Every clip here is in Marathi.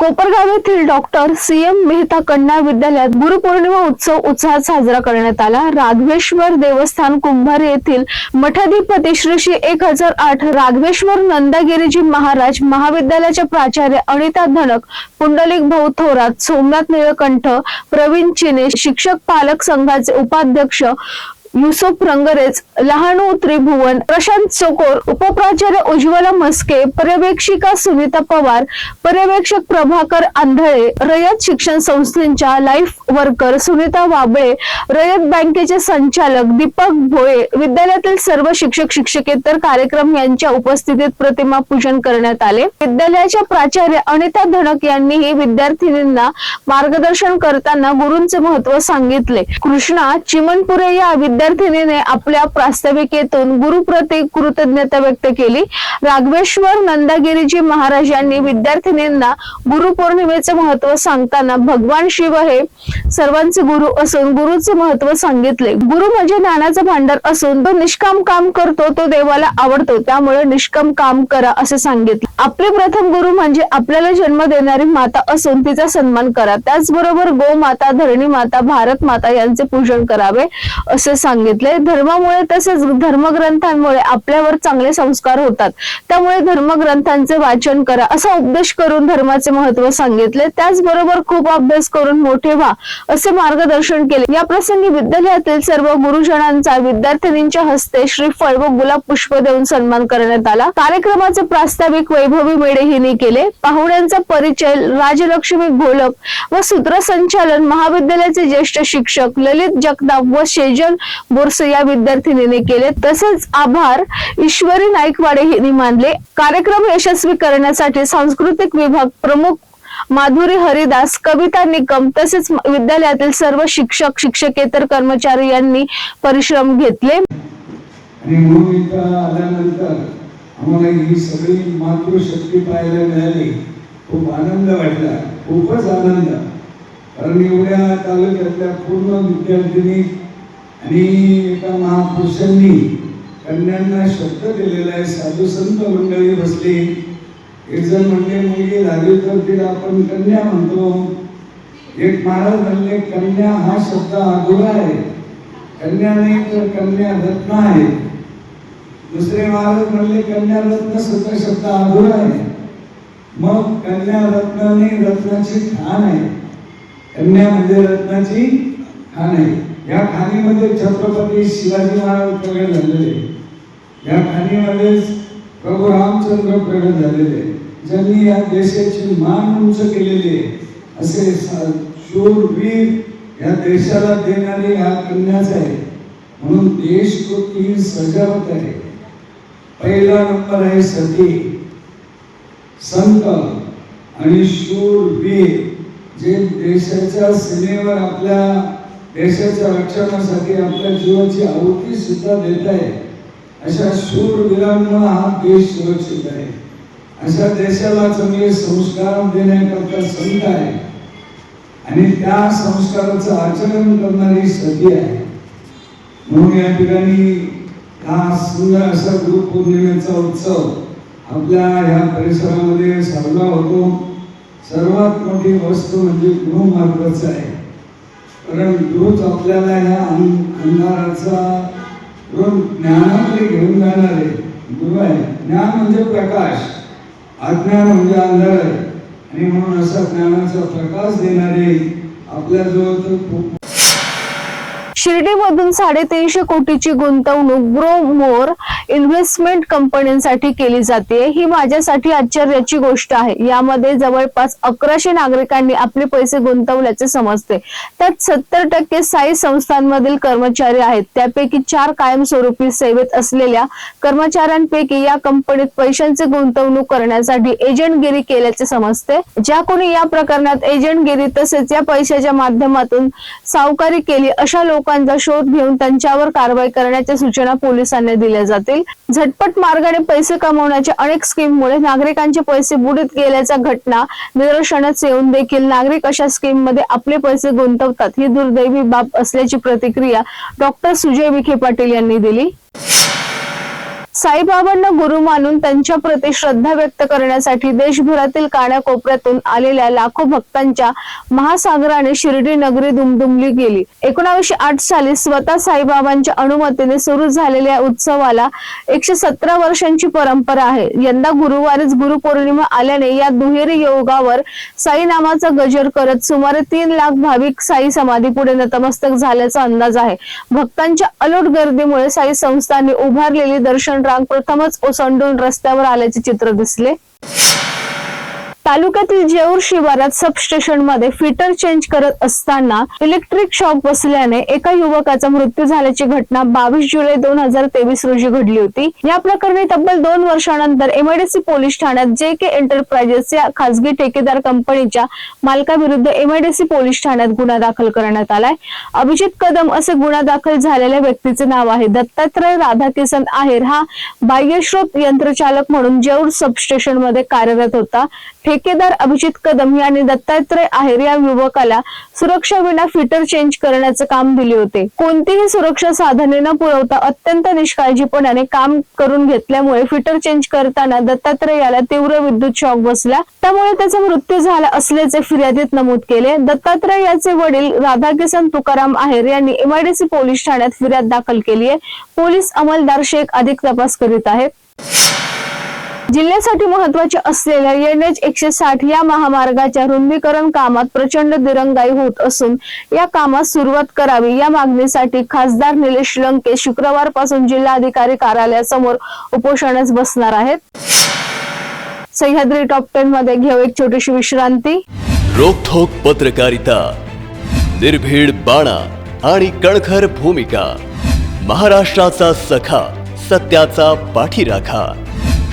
कोपरगाव येथील डॉक्टर सी एम मेहता कन्या विद्यालयात गुरुपौर्णिमा उत्सव उत्साहात साजरा करण्यात आला. राघवेश्वर देवस्थान कुंभार येथील मठाधिपती श्री श्री एक हजार आठ राघवेश्वर नंदागिरीजी महाराज महाविद्यालयाच्या प्राचार्य अनिता धनक पुंडलिक भाऊ थोरात सोमनाथ निळकंठ प्रवीण चिने शिक्षक पालक संघाचे उपाध्यक्ष युसुफ रंगरेज लहानू त्रिभुवन प्रशांत चोकोर उपप्राचार्य उज्ज्वला मस्के पर्यवेक्षिका सुनीता पवार पर्यवेक्षक प्रभाकर आंधळे रयत शिक्षण संस्थेच्या लाईफ वर्कर सुनीता वाबळे रयत बँकेचे संचालक दीपक भोये विद्यालयातील सर्व शिक्षक शिक्षकेतर कार्यक्रम यांच्या उपस्थितीत प्रतिमा पूजन करण्यात आले. विद्यालयाच्या प्राचार्य अनिता धनक यांनीही विद्यार्थिनींना मार्गदर्शन करताना गुरूंचे महत्त्व सांगितले. कृष्णा चिमनपुरे या विद्या विद्यार्थिनीने आपल्या प्रास्ताविकेतून गुरुप्रती कृतज्ञता व्यक्त केली. राघवेश्वर नंदागिरीजी महाराज यांनी विद्यार्थिनींना गुरुपौर्णिमेचे महत्त्व सांगताना भगवान शिव हे सर्वांचे गुरु असून गुरुचे महत्त्व सांगितले. गुरु म्हणजे ज्ञानाचा भांडार असून तो निष्काम काम करतो तो देवाला आवडतो त्यामुळे निष्काम काम करा असे सांगितले. आपले प्रथम गुरु म्हणजे आपल्याला जन्म देणारी माता असून तिचा सन्मान करा. त्याचबरोबर गो माता धरणी माता भारत माता यांचे पूजन करावे असे सांगितलंय. धर्मामुळे तसेच धर्मग्रंथांमुळे आपल्यावर चांगले संस्कार होतात. त्यामुळे धर्मग्रंथांचे वाचन करा असा उपदेश करून धर्माचे महत्त्व सांगितले. त्याचबरोबर खूप अभ्यास करून मोठे व्हा असे मार्गदर्शन केले. या प्रसंगी विद्यालयातील सर्व गुरुजनांचा विद्यार्थिनींच्या हस्ते श्रीफळ व गुलाब पुष्प देऊन सन्मान करण्यात आला. कार्यक्रमाचे प्रास्ताविक वैभवी मेढे हिने केले. पाहुण्यांचा परिचय राजलक्ष्मी घोलक व सूत्रसंचालन महाविद्यालयाचे ज्येष्ठ शिक्षक ललित जगताप व शेजल बोरसे या विद्यार्थिनीने केले. तसेच आभार ईश्वरी नाईकवाडे यांनी मानले. कार्यक्रम यशस्वी करण्यासाठी सांस्कृतिक विभाग प्रमुख माधुरी हरिदास कविता निकम तसेच विद्यालयातील सर्व शिक्षक शिक्षकेतर कर्मचारी यांनी परिश्रम घेतले. आणि म्हणून इथं आल्यानंतर आम्हाला ही सगळी मातृशक्ती पाहायला मिळाली. खूप आनंद वाटला. खूपच आनंद. कारण एवढ्या तालुक्यातल्या पूर्ण विद्यार्थिनी आणि एका महापुरुषांनी कन्यांना शब्द दिलेला आहे साधू संत मंडळी बसली. एक जण म्हणले मुलगी झाली तर तिला आपण कन्या म्हणतो. एक महाराज म्हणले कन्या हा शब्द अधुरा आहे. कन्या नाही तर कन्या रत्न आहे. दुसरे महाराज म्हणले कन्या रत्न सुद्धा शब्द अधुरा आहे. मग कन्या रत्न रत्नाची खाण आहे. कन्या म्हणजे रत्नाची खाण आहे. या खाणीमध्ये छत्रपती शिवाजी महाराज प्रगट झालेले. या खाणीमध्येच प्रभू रामचंद्र प्रगट झालेले. ज्यांनी या देशाची मान उंच केलेली असे शूरवीर या देशाला देणारे हा कन्याच आहे. म्हणून देश को सजावट आहे. पहिला नंबर आहे सती. संत आणि शूरवीर जे देशाच्या सीमेवर आपल्या देशाच्या रक्षणासाठी आपल्या जीवाची आहुती सुद्धा देत आहे. अशा शूरवीरांमुळे हा देश सुरक्षित आहे. अशा देशाला चांगले संस्कार देण्याकरता संत आहे. आणि त्या संस्काराचं आचरण करणारी सती आहे. म्हणून या ठिकाणी हा सुंदर असा गुरुपौर्णिमेचा उत्सव आपल्या ह्या परिसरामध्ये साजरा होतो. सर्वात मोठी वस्तू म्हणजे गुरु महत्वाचं आहे. कारण रोज आपल्याला ह्या अं- अंधाराचा रोज ज्ञानाकडे घेऊन जाणार गुरु आहे? ज्ञान म्हणजे प्रकाश. अज्ञान म्हणजे अंधार आहे. आणि म्हणून असा ज्ञानाचा प्रकाश देणारे आपल्याजवळ तर खूप शिर्डीमधून साडेतीनशे कोटीची गुंतवणूक ब्रो मोर इन्व्हेस्टमेंट कंपन्यांसाठी केली जाते. ही माझ्यासाठी आश्चर्याची गोष्ट आहे. यामध्ये जवळपास अकराशे नागरिकांनी आपले पैसे गुंतवल्याचे समजते. त्यात सत्तर टक्के साई संस्थांमधील कर्मचारी आहेत. त्यापैकी चार कायमस्वरूपी सेवेत असलेल्या कर्मचाऱ्यांपैकी या कंपनीत पैशांची गुंतवणूक करण्यासाठी एजंटगिरी केल्याचे समजते. ज्या कोणी या प्रकरणात एजंटगिरी तसेच या पैशाच्या माध्यमातून सावकारी केली अशा लोकांना लोकांचा शोध घेऊन त्यांच्यावर कारवाई करण्याच्या सूचना पोलिसांना दिल्या जातील. झटपट मार्गाने पैसे कमवण्याच्या अनेक स्कीममुळे नागरिकांचे पैसे बुडीत गेल्याच्या घटना निदर्शनास येऊन देखील नागरिक अशा स्कीममध्ये आपले पैसे गुंतवतात ही दुर्दैवी बाब असल्याची प्रतिक्रिया डॉक्टर सुजय विखे पाटील यांनी दिली. साईबाबांना गुरु मानून त्यांच्या प्रती श्रद्धा व्यक्त करण्यासाठी देशभरातील कानाकोपऱ्यातून आलेल्या लाखो भक्तांच्या महासागराने शिर्डी नगरी दुमदुमली गेली. एकोणावीसशे आठ साली स्वतः साईबाबांच्या अनुमतीने सुरू झालेल्या उत्सवाला एकशे सतरा वर्षांची परंपरा आहे. यंदा गुरुवारीच गुरुपौर्णिमा आल्याने या दुहेरी योगावर साई नामाचा गजर करत सुमारे तीन लाख भाविक साई समाधी पुढे नतमस्तक झाल्याचा अंदाज आहे. भक्तांच्या अलोट गर्दीमुळे साई संस्थांनी उभारलेली दर्शन रांग प्रथमच ओसंडून रस्त्यावर आल्याचे चित्र दिसले. तालुक्यातील जेऊर शिवारात सबस्टेशनमध्ये फिटर चेंज करत असताना इलेक्ट्रिक शॉक बसल्याने एका युवकाचा मृत्यू झाल्याची घटना बावीस जुलै दोन हजार तेवीस रोजी घडली होती. या प्रकरणी तब्बल दोन वर्षानंतर एमआयडीसी पोलीस ठाण्यात जे के एंटरप्राइजेस या खासगी ठेकेदार कंपनीच्या मालकाविरुद्ध एमआयडीसी पोलीस ठाण्यात गुन्हा दाखल करण्यात आलाय. अभिजित कदम असे गुन्हा दाखल झालेल्या व्यक्तीचे नाव आहे दत्तात्रय राधाकिसन आहेर. हा बाह्यश्रोत यंत्रचालक म्हणून जेऊर सबस्टेशनमध्ये कार्यरत होता. ठेकेदार अभिजित कदम यांनी दत्तात्रय आहेर या युवकाला सुरक्षा विना फिटर चेंज करण्याचे काम दिले होते. कोणतीही सुरक्षा साधने न पुरवता अत्यंत निष्काळजीपणाने काम करून घेतल्यामुळे फिटर चेंज करताना दत्तात्रय याला तीव्र विद्युत शॉक बसला. त्यामुळे त्याचा मृत्यू झाला असल्याचे फिर्यादीत नमूद केले. दत्तात्रय याचे वडील राधाकिसन तुकाराम आहेर यांनी एमआयडीसी पोलीस ठाण्यात फिर्याद दाखल केली आहे. पोलीस अंमलदार शेख अधिक तपास करीत आहेत. जिल्ह्यासाठी महत्त्वाच्या असलेल्या एन एच एकशे साठ या महामार्गाच्या रुंदीकरण कामात प्रचंड दिरंगाई होत असून या कामात सुरुवात करावी या मागणीसाठी खासदार निलेश लंके शुक्रवारपासून जिल्हाधिकारी कार्यालयासमोर उपोषणास बसणार आहेत. सह्याद्री टॉप टेन मध्ये घेऊ एक छोटीशी विश्रांती. रोखोक पत्रकारिता निर्भीड बाणा आणि कणखर भूमिका महाराष्ट्राचा सखा सत्याचा पाठीराखा.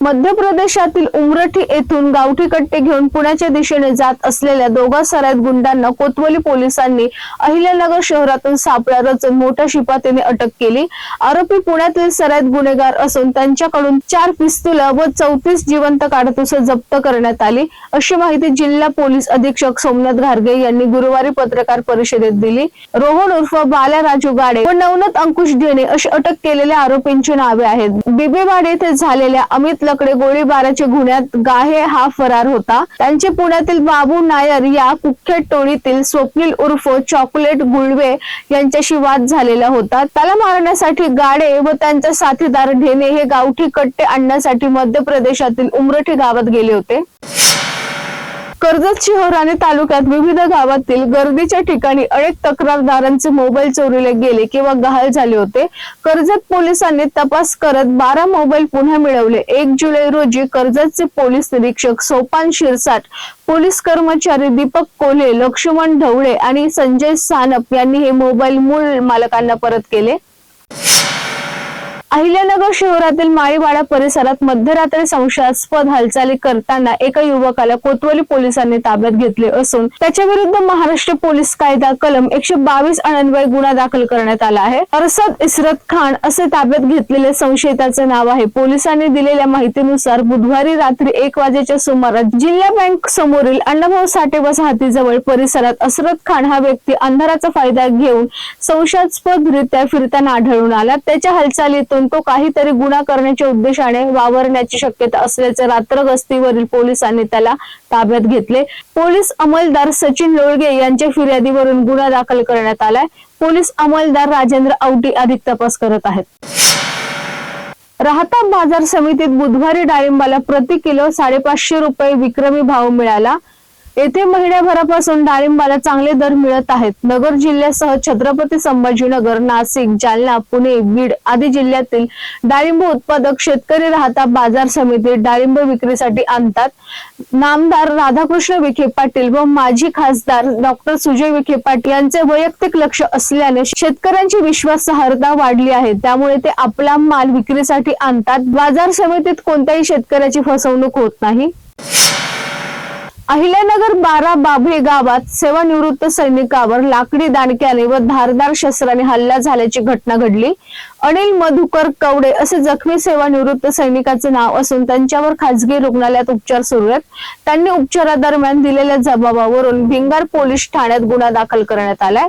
मध्य प्रदेशातील उमरठी येथून गावठी कट्टे घेऊन पुण्याच्या दिशेने जात असलेल्या दोघा सराईत गुंडांना कोतवली पोलिसांनी अहिल्यानगर शहरातून सापळा रचून मोठ्या शिपातीने अटक केली. आरोपी पुण्यातील सराईत गुन्हेगार असून त्यांच्याकडून चार पिस्तुल व चौतीस जिवंत काडतुसे जप्त करण्यात आली. अशी माहिती जिल्हा पोलीस अधीक्षक सोमनाथ घारगे यांनी गुरुवारी पत्रकार परिषदेत दिली. रोहन उर्फ बाल्या राजू गाडे व नवनाथ अंकुश ढेणे अशी अटक केलेल्या आरोपींची नावे आहेत. बिबेवाडी येथे झालेल्या अमित लकडे गोळीबाराच्या गुन्ह्यात गाहे हा फरार होता. त्यांचे पुण्यातील बाबू नायर या कुख्यात टोळीतील स्वप्नील उर्फ चॉकलेट गुळवे यांच्याशी वाद झालेला होता. त्याला मारण्यासाठी गाडे व त्यांचा साथीदार ढेने हे गावठी कट्टे आणण्यासाठी मध्य प्रदेशातील उमरठी गावात गेले होते. कर्जत शहर आणि तालुक्यात विविध गावातील गर्दीच्या ठिकाणी अनेक तक्रारदारांचे मोबाईल चोरीले गेले किंवा गहाळ झाले होते. कर्जत पोलिसांनी तपास करत बारा मोबाईल पुन्हा मिळवले. एक जुलै रोजी कर्जतचे पोलीस निरीक्षक सोपान शिरसाट पोलीस कर्मचारी दीपक कोल्हे लक्ष्मण ढवळे आणि संजय सानप यांनी हे मोबाईल मूळ मालकांना परत केले. अहिल्यानगर शहरातील माळीवाडा परिसरात मध्यरात्री संशयास्पद हालचाली करताना एका युवकाला कोतवली पोलिसांनी ताब्यात घेतले असून त्याच्या विरुद्ध महाराष्ट्र पोलीस कायदा कलम एकशे बावीस अनन्वय गुन्हा दाखल करण्यात आला आहे. अरसद इस्रत खान असे ताब्यात घेतलेले संशयिताचे नाव आहे. पोलिसांनी दिलेल्या माहितीनुसार बुधवारी रात्री एक वाजेच्या सुमारास जिल्हा बँक समोरील अण्णाभाऊ साठे वसाहतीजवळ परिसरात असरत खान हा व्यक्ती अंधाराचा फायदा घेऊन संशयास्पदरित्या फिरताना आढळून आला. त्याच्या हालचालीतून तो काहीतरी गुन्हा करण्याच्या उद्देशाने वावरण्याची शक्यता असल्याचे रात्र गस्तीवरील पोलिसांनी त्याला ताब्यात घेतले. पोलीस अंमलदार सचिन लोळगे यांच्या फिर्यादीवरून गुन्हा दाखल करण्यात आलाय. पोलीस अंमलदार राजेंद्र औटी अधिक तपास करत आहेत. राहता बाजार समितीत बुधवारी डाळिंबाला प्रति किलो साडेपाचशे रुपये विक्रमी भाव मिळाला. येथे महिन्याभरापासून डाळिंबाला चांगले दर मिळत आहेत. नगर जिल्ह्यासह छत्रपती संभाजीनगर नाशिक जालना पुणे बीड आदी जिल्ह्यातील डाळिंब उत्पादक शेतकरी राहता बाजार समितीत डाळिंब विक्रीसाठी आणतात. नामदार राधाकृष्ण विखे पाटील व माजी खासदार डॉक्टर सुजय विखे पाटील यांचे वैयक्तिक लक्ष असल्याने शेतकऱ्यांची विश्वासार्हता वाढली आहे. त्यामुळे ते आपला माल विक्रीसाठी आणतात. बाजार समितीत कोणत्याही शेतकऱ्याची फसवणूक होत नाही. अहिल्यानगर बारा बाभळे गावात सेवानिवृत्त सैनिकावर लाकडी दांडक्याने व धारदार शस्त्राने हल्ला झाल्याची घटना घडली. अनिल मधुकर कवडे असे जखमी सेवानिवृत्त सैनिकाचे नाव असून त्यांच्यावर खासगी रुग्णालयात उपचार सुरू आहेत. त्यांनी उपचारादरम्यान दिलेल्या जबाबावरून भिंगार पोलीस ठाण्यात गुन्हा दाखल करण्यात आलाय.